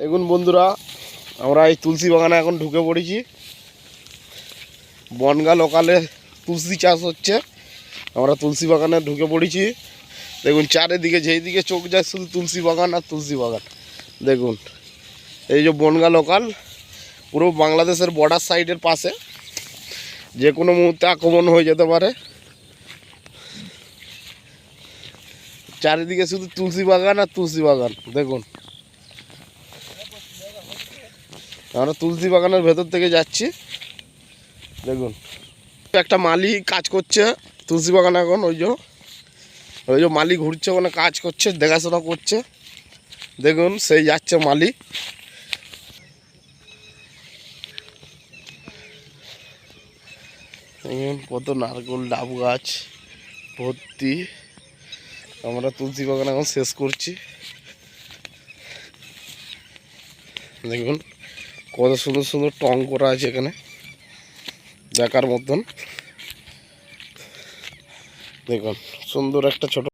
দেখুন বন্ধুরা, আমরা এই তুলসী বাগানে এখন ঢুকে পড়েছি। বনগা লোকালে তুলসী চাষ হচ্ছে। আমরা তুলসী বাগানে ঢুকে পড়েছি। দেখুন, চারিদিকে যেই দিকে চোখ যায় শুধু তুলসী বাগান আর তুলসী বাগান। দেখুন, এই যে বনগা লোকাল পুরো বাংলাদেশের বর্ডার সাইডের পাশে। যে কোনো মুহূর্তে আক্রমণ হয়ে যেতে পারে। চারিদিকে শুধু তুলসী বাগান আর তুলসী বাগান। দেখুন আমরা তুলসী বাগানের ভেতর থেকে যাচ্ছি। দেখুন। একটা মালি কাজ করছে, তুলসী বাগান এখন, ওই যে। ওই যে মালি ঘুরছে, ওখানে কাজ করছে, দেখাশোনা করছে। দেখুন, সেই যাচ্ছে মালি। কত নারকেল, ডাব গাছ, ভর্তি। আমরা তুলসী বাগান এখন শেষ করছি। দেখুন। কত সুন্দর সুন্দর টং করা আছে এখানে। দেখার মতন। দেখুন সুন্দর একটা ছোট